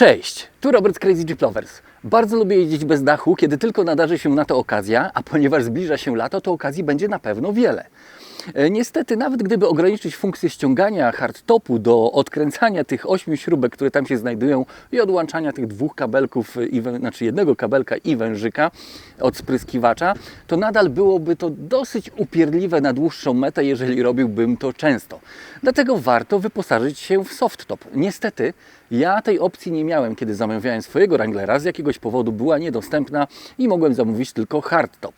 Cześć, tu Robert Crazy Jeep Lovers. Bardzo lubię jeździć bez dachu, kiedy tylko nadarzy się na to okazja, a ponieważ zbliża się lato, to okazji będzie na pewno wiele. E, Niestety, nawet gdyby ograniczyć funkcję ściągania hardtopu do odkręcania tych ośmiu śrubek, które tam się znajdują i odłączania tych dwóch kabelków, i znaczy jednego kabelka i wężyka od spryskiwacza, to nadal byłoby to dosyć upierdliwe na dłuższą metę, jeżeli robiłbym to często. Dlatego warto wyposażyć się w softtop. Niestety, ja tej opcji nie miałem, kiedy zamawiałem swojego Wranglera. Z jakiegoś powodu była niedostępna i mogłem zamówić tylko hardtop.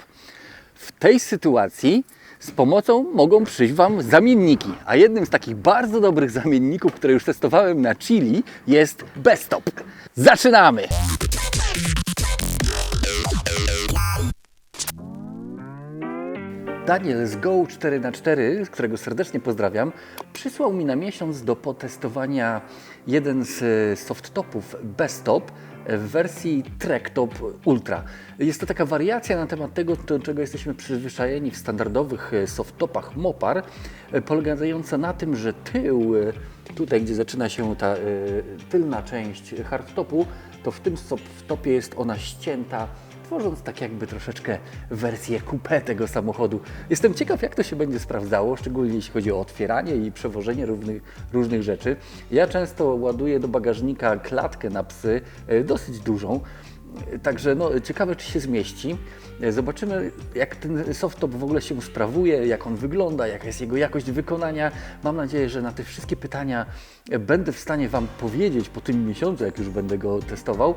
W tej sytuacji z pomocą mogą przyjść Wam zamienniki. A jednym z takich bardzo dobrych zamienników, które już testowałem na Chili jest Bestop. Zaczynamy! Daniel z Go 4x4, z którego serdecznie pozdrawiam, przysłał mi na miesiąc do potestowania jeden z e, softtopów Bestop w wersji Tracktop Ultra. Jest to taka wariacja na temat tego, do czego jesteśmy przyzwyczajeni w standardowych e, softtopach Mopar, e, polegająca na tym, że tył, tutaj gdzie zaczyna się ta tylna część hardtopu, to w tym softtopie jest ona ścięta tworząc tak jakby troszeczkę wersję coupé tego samochodu. Jestem ciekaw, jak to się będzie sprawdzało, szczególnie jeśli chodzi o otwieranie i przewożenie różnych, różnych rzeczy. Ja często ładuję do bagażnika klatkę na psy, e, dosyć dużą. Także no, ciekawe, czy się zmieści. Zobaczymy, jak ten softtop w ogóle się sprawuje, jak on wygląda, jaka jest jego jakość wykonania. Mam nadzieję, że na te wszystkie pytania będę w stanie Wam powiedzieć po tym miesiącu, jak już będę go testował.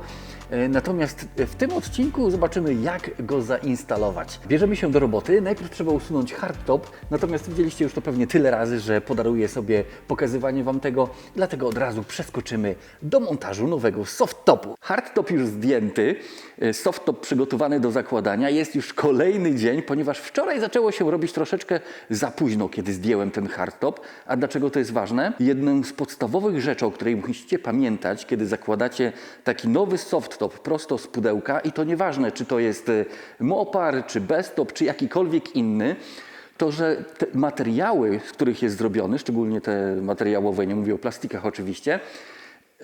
E, Natomiast w tym odcinku zobaczymy, jak go zainstalować. Bierzemy się do roboty. Najpierw trzeba usunąć hardtop, natomiast widzieliście już to pewnie tyle razy, że podaruję sobie pokazywanie Wam tego, dlatego od razu przeskoczymy do montażu nowego softtopu. Hardtop już zdjęty, e, softtop przygotowany do zakładania. Jest już kolejny dzień, ponieważ wczoraj zaczęło się robić troszeczkę za późno, kiedy zdjęłem ten hardtop. A dlaczego to jest ważne? Jedną z podstawowych rzeczy, o której musicie pamiętać, kiedy zakładacie taki nowy softtop prosto z pudełka i to nieważne, czy to jest e, Mopar, czy Bestop, czy jakikolwiek inny, to, że te materiały, z których jest zrobiony, szczególnie te materiałowe, nie mówię o plastikach oczywiście,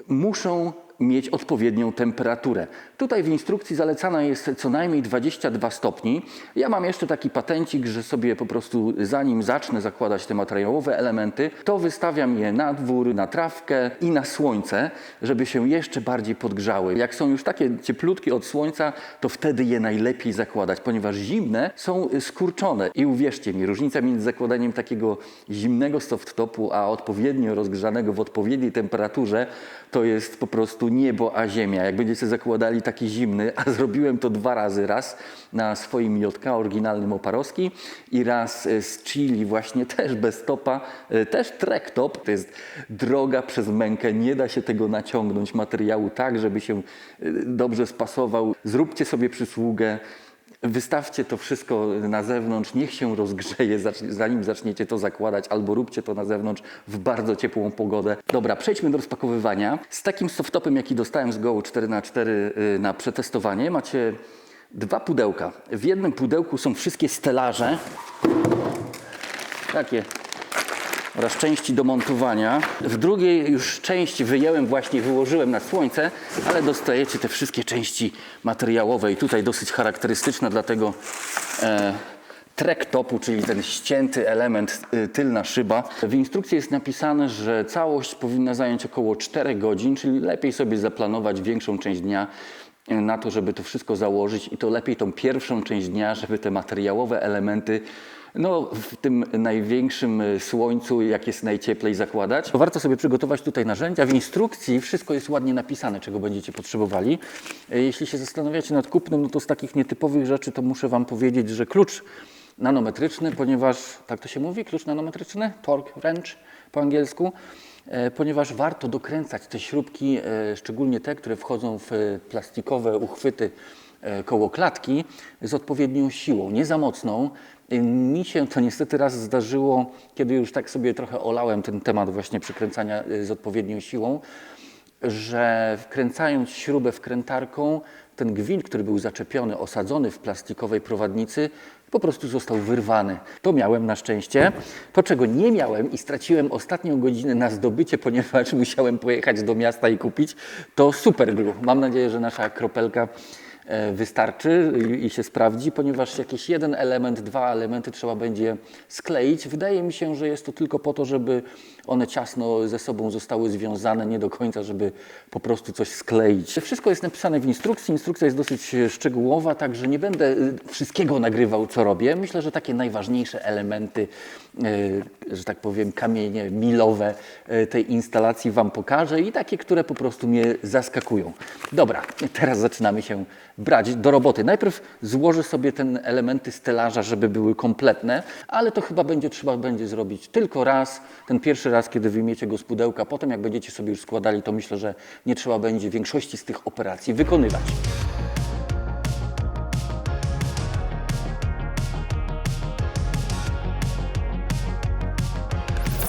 muszą mieć odpowiednią temperaturę. Tutaj w instrukcji zalecana jest co najmniej 22 stopni. Ja mam jeszcze taki patencik, że sobie po prostu zanim zacznę zakładać te materiałowe elementy, to wystawiam je na dwór, na trawkę i na słońce, żeby się jeszcze bardziej podgrzały. Jak są już takie cieplutkie od słońca, to wtedy je najlepiej zakładać, ponieważ zimne są skurczone. I uwierzcie mi, różnica między zakładaniem takiego zimnego softtopu, a odpowiednio rozgrzanego w odpowiedniej temperaturze, to jest po prostu niebo a ziemia. Jak będziecie zakładali taki zimny, a zrobiłem to dwa razy, raz na swoim JK oryginalnym oparowski i raz e, z Chili właśnie też bez stopa, e, też tracktop. To jest droga przez mękę, nie da się tego naciągnąć materiału tak, żeby się e, dobrze spasował. Zróbcie sobie przysługę. Wystawcie to wszystko na zewnątrz, niech się rozgrzeje, zanim zaczniecie to zakładać, albo róbcie to na zewnątrz w bardzo ciepłą pogodę. Dobra, przejdźmy do rozpakowywania. Z takim softtopem, jaki dostałem z Go 4x4 y, na przetestowanie, macie dwa pudełka. W jednym pudełku są wszystkie stelaże, takie oraz części do montowania. W drugiej już część wyjęłem, właśnie wyłożyłem na słońce, ale dostajecie te wszystkie części materiałowe i tutaj dosyć charakterystyczne dla tego e, tracktopu, czyli ten ścięty element, y, tylna szyba. W instrukcji jest napisane, że całość powinna zająć około 4 godzin, czyli lepiej sobie zaplanować większą część dnia y, na to, żeby to wszystko założyć i to lepiej tą pierwszą część dnia, żeby te materiałowe elementy no, w tym największym y, słońcu, jak jest najcieplej zakładać. To warto sobie przygotować tutaj narzędzia. W instrukcji wszystko jest ładnie napisane, czego będziecie potrzebowali. Y, Jeśli się zastanawiacie nad kupnem, no to z takich nietypowych rzeczy to muszę Wam powiedzieć, że klucz nanometryczny, ponieważ, tak to się mówi, klucz nanometryczny, torque wrench po angielsku, e, ponieważ warto dokręcać te śrubki, e, szczególnie te, które wchodzą w e, plastikowe uchwyty koło klatki z odpowiednią siłą, nie za mocną. Mi się to niestety raz zdarzyło, kiedy już tak sobie trochę olałem ten temat właśnie przykręcania e, z odpowiednią siłą. że wkręcając śrubę wkrętarką, ten gwint, który był zaczepiony, osadzony w plastikowej prowadnicy, po prostu został wyrwany. To miałem na szczęście. To, czego nie miałem i straciłem ostatnią godzinę na zdobycie, ponieważ musiałem pojechać do miasta i kupić, to superglue. Mam nadzieję, że nasza kropelka wystarczy i- i się sprawdzi, ponieważ jakiś jeden element, dwa elementy trzeba będzie skleić. Wydaje mi się, że jest to tylko po to, żeby one ciasno ze sobą zostały związane, nie do końca, żeby po prostu coś skleić. Wszystko jest napisane w instrukcji. Instrukcja jest dosyć e, szczegółowa, także nie będę y, wszystkiego nagrywał, co robię. Myślę, że takie najważniejsze elementy, e, że tak powiem, kamienie milowe e, tej instalacji Wam pokażę i takie, które po prostu mnie zaskakują. Dobra, teraz zaczynamy się brać do roboty. Najpierw złożę sobie ten elementy stelaża, żeby były kompletne, ale to chyba będzie trzeba będzie zrobić tylko raz, ten pierwszy raz, kiedy wyjmiecie go z pudełka. Potem jak będziecie sobie już składali, to myślę, że nie trzeba będzie większości z tych operacji wykonywać.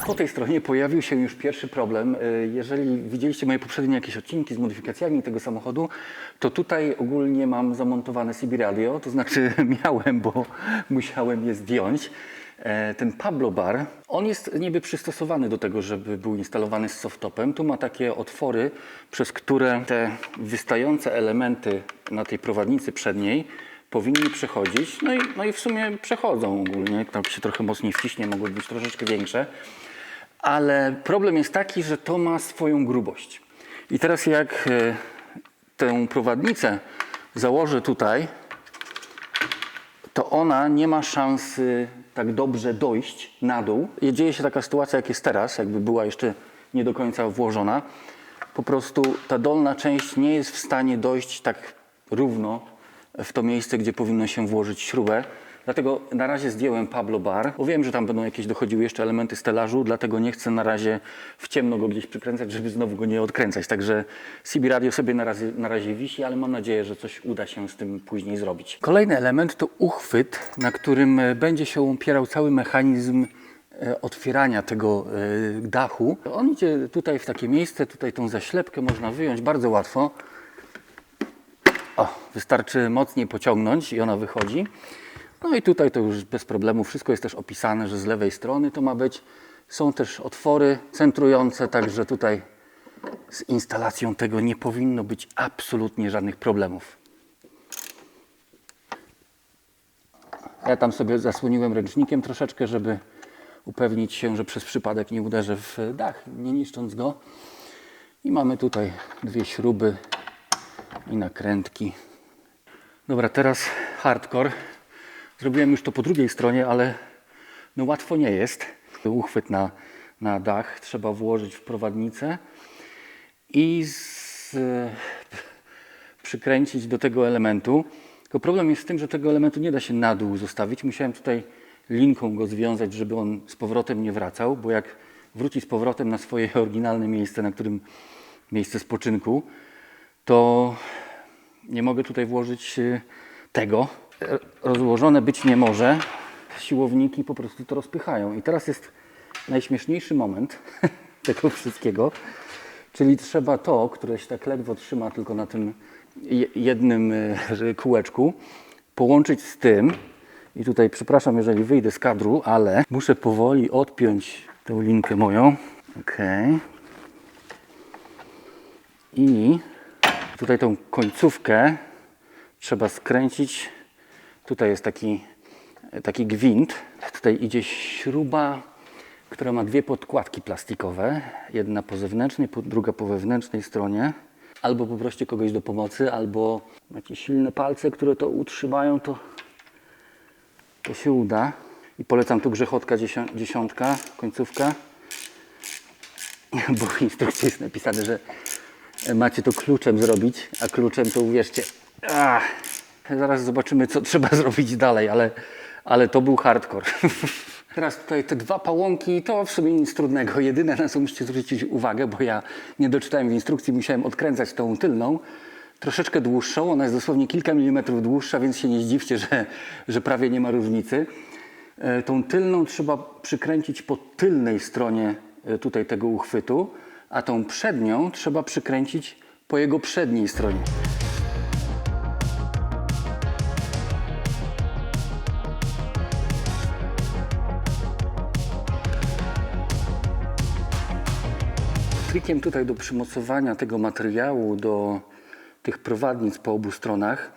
Po tej stronie pojawił się już pierwszy problem. Y, Jeżeli widzieliście moje poprzednie jakieś odcinki z modyfikacjami tego samochodu, to tutaj ogólnie mam zamontowane CB radio, to znaczy miałem, bo musiałem je zdjąć. E, Ten Pablo Bar, on jest niby przystosowany do tego, żeby był instalowany z softtopem. Tu ma takie otwory, przez które te wystające elementy na tej prowadnicy przedniej powinny przechodzić. No i, no i w sumie przechodzą ogólnie. Jak tam się trochę mocniej wciśnie, mogły być troszeczkę większe. Ale problem jest taki, że to ma swoją grubość. I teraz jak e, tę prowadnicę założę tutaj, to ona nie ma szansy tak dobrze dojść na dół. I dzieje się taka sytuacja, jak jest teraz, jakby była jeszcze nie do końca włożona. Po prostu ta dolna część nie jest w stanie dojść tak równo w to miejsce, gdzie powinno się włożyć śrubę. Dlatego na razie zdjąłem Pablo Bar, bo wiem, że tam będą jakieś dochodziły jeszcze elementy stelażu, dlatego nie chcę na razie w ciemno go gdzieś przykręcać, żeby znowu go nie odkręcać. Także CB Radio sobie na razie, na razie wisi, ale mam nadzieję, że coś uda się z tym później zrobić. Kolejny element to uchwyt, na którym e, będzie się opierał cały mechanizm e, otwierania tego e, dachu. On idzie tutaj w takie miejsce, tutaj tą zaślepkę można wyjąć bardzo łatwo. O, wystarczy mocniej pociągnąć i ona wychodzi. No i tutaj to już bez problemu wszystko jest też opisane, że z lewej strony to ma być. Są też otwory centrujące, także tutaj z instalacją tego nie powinno być absolutnie żadnych problemów. Ja tam sobie zasłoniłem ręcznikiem troszeczkę, żeby upewnić się, że przez przypadek nie uderzę w dach, nie niszcząc go. I mamy tutaj dwie śruby i nakrętki. Dobra, teraz hardcore. Zrobiłem już to po drugiej stronie, ale no łatwo nie jest. Uchwyt na, na dach trzeba włożyć w prowadnicę i z, przykręcić do tego elementu. Tylko problem jest z tym, że tego elementu nie da się na dół zostawić. Musiałem tutaj linką go związać, żeby on z powrotem nie wracał, bo jak wróci z powrotem na swoje oryginalne miejsce, na którym miejsce spoczynku, to nie mogę tutaj włożyć y, tego. E, Rozłożone być nie może. Siłowniki po prostu to rozpychają. I teraz jest najśmieszniejszy moment tego wszystkiego. Czyli trzeba to, które się tak ledwo trzyma tylko na tym je- jednym y, kółeczku, połączyć z tym. I tutaj przepraszam, jeżeli wyjdę z kadru, ale muszę powoli odpiąć tę linkę moją. Okej. I tutaj tą końcówkę trzeba skręcić. Tutaj jest taki, taki gwint. Tutaj idzie śruba, która ma dwie podkładki plastikowe. Jedna po zewnętrznej, druga po wewnętrznej stronie. Albo poproście kogoś do pomocy, albo macie silne palce, które to utrzymają, to, to się uda. I polecam tu grzechotka dziesią- dziesiątka, końcówka. Bo w instrukcji jest napisane, że macie to kluczem zrobić, a kluczem to uwierzcie. Ach, zaraz zobaczymy, co trzeba zrobić dalej, ale, ale to był hardcore. Teraz tutaj te dwa pałąki, to w sumie nic trudnego. Jedyne na co musicie zwrócić uwagę, bo ja nie doczytałem w instrukcji, musiałem odkręcać tą tylną, troszeczkę dłuższą, ona jest dosłownie kilka milimetrów dłuższa, więc się nie zdziwcie, że, że prawie nie ma różnicy. E, Tą tylną trzeba przykręcić po tylnej stronie e, tutaj tego uchwytu, a tą przednią trzeba przykręcić po jego przedniej stronie. Trikiem tutaj do przymocowania tego materiału do tych prowadnic po obu stronach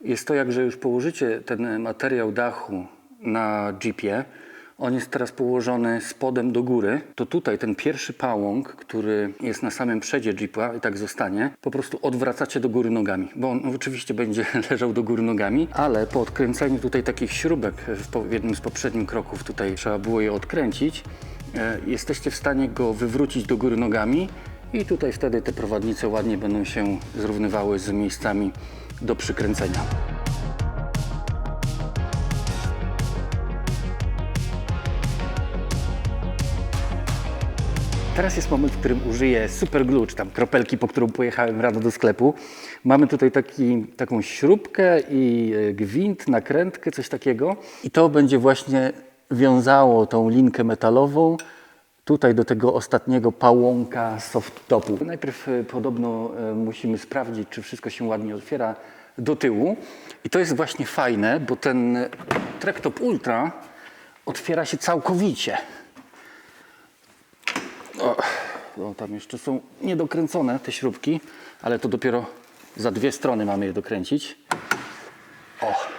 jest to, jak że już położycie ten materiał dachu na jeepie, on jest teraz położony spodem do góry, to tutaj ten pierwszy pałąk, który jest na samym przedzie jeepa i tak zostanie, po prostu odwracacie do góry nogami, bo on oczywiście będzie leżał do góry nogami, ale po odkręceniu tutaj takich śrubek w jednym z poprzednich kroków tutaj trzeba było je odkręcić, jesteście w stanie go wywrócić do góry nogami i tutaj wtedy te prowadnice ładnie będą się zrównywały z miejscami do przykręcenia. Teraz jest moment, w którym użyję super glue, czy tam kropelki, po którą pojechałem rano do sklepu. Mamy tutaj taki, taką śrubkę i e, gwint, nakrętkę, coś takiego. I to będzie właśnie wiązało tą linkę metalową tutaj do tego ostatniego pałąka soft topu. Najpierw e, podobno e, musimy sprawdzić, czy wszystko się ładnie otwiera do tyłu. I to jest właśnie fajne, bo ten Tracktop Ultra otwiera się całkowicie. O, no, tam jeszcze są niedokręcone te śrubki, ale to dopiero za dwie strony mamy je dokręcić. O!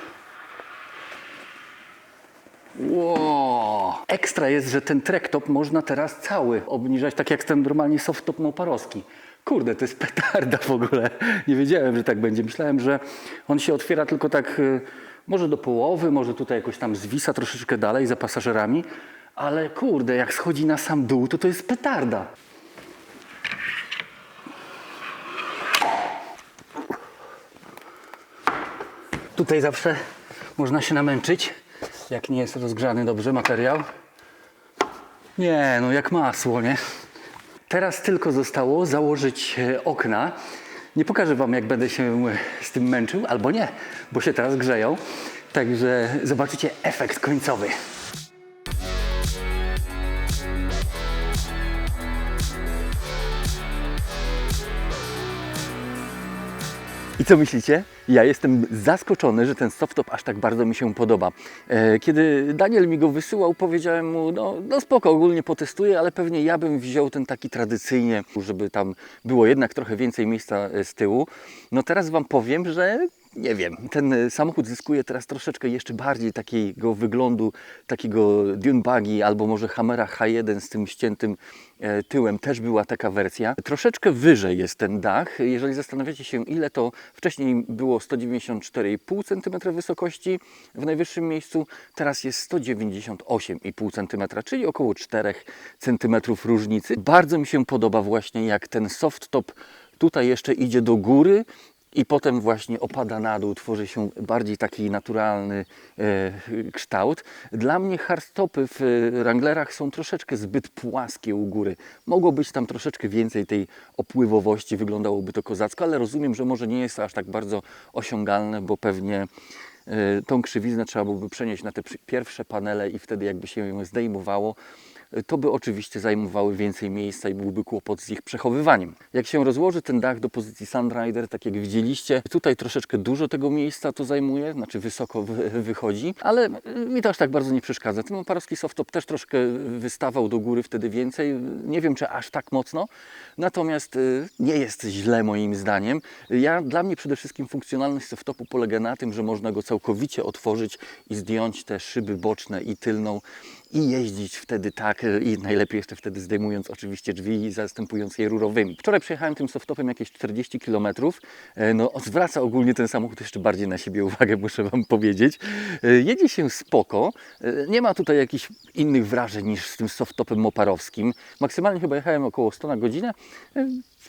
Wow. Ekstra jest, że ten tracktop można teraz cały obniżać, tak jak ten normalnie softtop moparowski. Kurde, to jest petarda w ogóle. Nie wiedziałem, że tak będzie. Myślałem, że on się otwiera tylko tak y, może do połowy, może tutaj jakoś tam zwisa troszeczkę dalej za pasażerami, ale kurde, jak schodzi na sam dół, to to jest petarda. Tutaj zawsze można się namęczyć, jak nie jest rozgrzany dobrze materiał. Nie, no jak masło, nie? Teraz tylko zostało założyć e, okna. Nie pokażę Wam, jak będę się e, z tym męczył, albo nie, bo się teraz grzeją. Także zobaczycie efekt końcowy. I co myślicie? Ja jestem zaskoczony, że ten softtop aż tak bardzo mi się podoba. E, Kiedy Daniel mi go wysyłał, powiedziałem mu, no, no spoko, ogólnie potestuję, ale pewnie ja bym wziął ten taki tradycyjnie, żeby tam było jednak trochę więcej miejsca e, z tyłu. No teraz Wam powiem, że nie wiem, ten e, samochód zyskuje teraz troszeczkę jeszcze bardziej takiego wyglądu, takiego Dune Buggy albo może Hammera H1 z tym ściętym e, tyłem, też była taka wersja. Troszeczkę wyżej jest ten dach. Jeżeli zastanawiacie się ile to wcześniej było 194,5 cm wysokości w najwyższym miejscu, teraz jest 198,5 cm, czyli około 4 cm różnicy. Bardzo mi się podoba właśnie jak ten soft top tutaj jeszcze idzie do góry i potem właśnie opada na dół, tworzy się bardziej taki naturalny e, kształt. Dla mnie hardtopy w Wranglerach są troszeczkę zbyt płaskie u góry. Mogło być tam troszeczkę więcej tej opływowości, wyglądałoby to kozacko, ale rozumiem, że może nie jest to aż tak bardzo osiągalne, bo pewnie e, tą krzywiznę trzeba byłoby przenieść na te pierwsze panele i wtedy jakby się ją zdejmowało, to by oczywiście zajmowały więcej miejsca i byłby kłopot z ich przechowywaniem. Jak się rozłoży ten dach do pozycji Sunrider, tak jak widzieliście, tutaj troszeczkę dużo tego miejsca to zajmuje, znaczy wysoko wy- wychodzi, ale mi to aż tak bardzo nie przeszkadza. Ten parowski softtop też troszkę wystawał do góry wtedy więcej, nie wiem czy aż tak mocno, natomiast y, nie jest źle moim zdaniem. Ja, dla mnie przede wszystkim funkcjonalność softtopu polega na tym, że można go całkowicie otworzyć i zdjąć te szyby boczne i tylną i jeździć wtedy tak e, i najlepiej jeszcze wtedy zdejmując oczywiście drzwi i zastępując je rurowymi. Wczoraj przejechałem tym softopem jakieś 40 km. No zwraca ogólnie ten samochód jeszcze bardziej na siebie uwagę, muszę Wam powiedzieć. E, Jedzie się spoko. E, Nie ma tutaj jakichś innych wrażeń niż z tym softtopem moparowskim. Maksymalnie chyba jechałem około 100 na godzinę.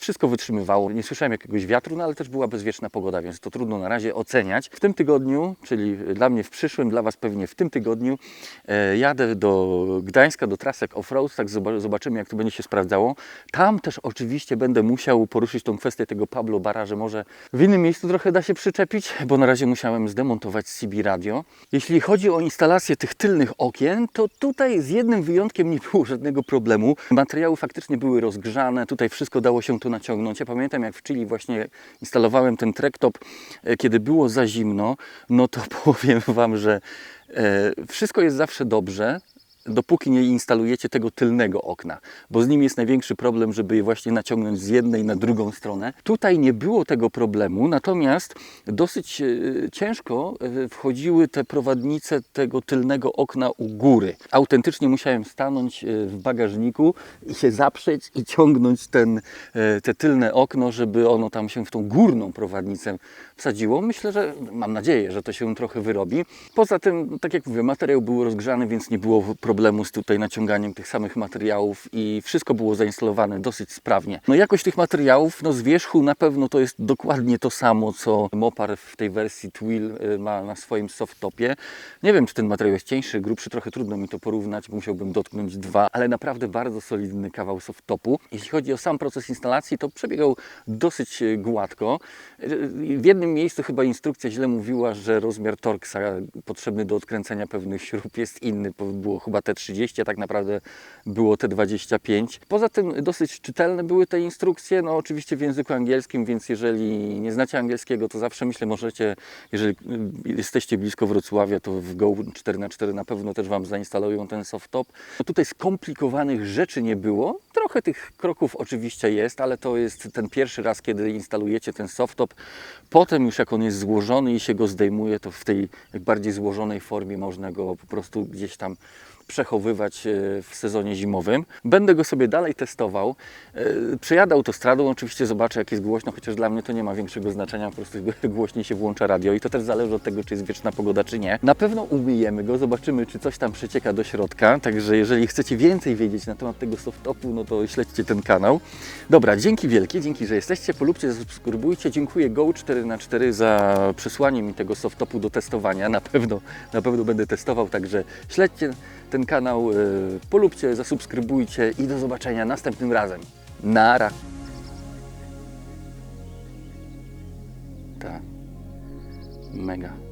Wszystko wytrzymywało, nie słyszałem jakiegoś wiatru, no ale też była bezwieczna pogoda, więc to trudno na razie oceniać. W tym tygodniu, czyli dla mnie w przyszłym, dla Was pewnie w tym tygodniu, e, jadę do Gdańska, do trasek off-road, tak zoba- zobaczymy jak to będzie się sprawdzało. Tam też oczywiście będę musiał poruszyć tą kwestię tego Pablo Bara, że może w innym miejscu trochę da się przyczepić, bo na razie musiałem zdemontować CB radio. Jeśli chodzi o instalację tych tylnych okien, to tutaj z jednym wyjątkiem nie było żadnego problemu. Materiały faktycznie były rozgrzane, tutaj wszystko dało się tu naciągnąć. Ja pamiętam jak w Chili właśnie instalowałem ten tracktop, e, kiedy było za zimno, no to powiem Wam, że e, wszystko jest zawsze dobrze, dopóki nie instalujecie tego tylnego okna, bo z nim jest największy problem, żeby je właśnie naciągnąć z jednej na drugą stronę. Tutaj nie było tego problemu, natomiast dosyć e, ciężko e, wchodziły te prowadnice tego tylnego okna u góry. Autentycznie musiałem stanąć e, w bagażniku i się zaprzeć i ciągnąć ten, te tylne okno, żeby ono tam się w tą górną prowadnicę wsadziło. Myślę, że mam nadzieję, że to się trochę wyrobi. Poza tym, tak jak mówię, materiał był rozgrzany, więc nie było problemu z tutaj naciąganiem tych samych materiałów i wszystko było zainstalowane dosyć sprawnie. No jakość tych materiałów, no z wierzchu na pewno to jest dokładnie to samo, co Mopar w tej wersji Twill y, ma na swoim softtopie. Nie wiem, czy ten materiał jest cieńszy, grubszy, trochę trudno mi to porównać, musiałbym dotknąć dwa, ale naprawdę bardzo solidny kawał softtopu. Jeśli chodzi o sam proces instalacji, to przebiegał dosyć y, gładko. Y, W jednym miejscu chyba instrukcja źle mówiła, że rozmiar torksa potrzebny do odkręcenia pewnych śrub jest inny, było chyba T30, a tak naprawdę było T25. Poza tym dosyć czytelne były te instrukcje, no oczywiście w języku angielskim, więc jeżeli nie znacie angielskiego, to zawsze myślę, możecie, jeżeli y, jesteście blisko Wrocławia, to w Go 4x4 na pewno też Wam zainstalują ten softtop. No tutaj skomplikowanych rzeczy nie było. Trochę tych kroków oczywiście jest, ale to jest ten pierwszy raz, kiedy instalujecie ten softtop. Potem już jak on jest złożony i się go zdejmuje, to w tej bardziej złożonej formie można go po prostu gdzieś tam przechowywać e, w sezonie zimowym. Będę go sobie dalej testował. E, Przejadę autostradą, oczywiście zobaczę jak jest głośno, chociaż dla mnie to nie ma większego znaczenia, po prostu głośniej się włącza radio i to też zależy od tego, czy jest wieczna pogoda, czy nie. Na pewno umyjemy go, zobaczymy, czy coś tam przecieka do środka, także jeżeli chcecie więcej wiedzieć na temat tego softtopu, no to śledźcie ten kanał. Dobra, dzięki wielkie, dzięki, że jesteście, polubcie, zasubskrybujcie. Dziękuję Go4x4 za przesłanie mi tego softtopu do testowania. Na pewno, na pewno będę testował, także śledźcie ten kanał, y, polubcie, zasubskrybujcie i do zobaczenia następnym razem. Nara. Tak. Mega.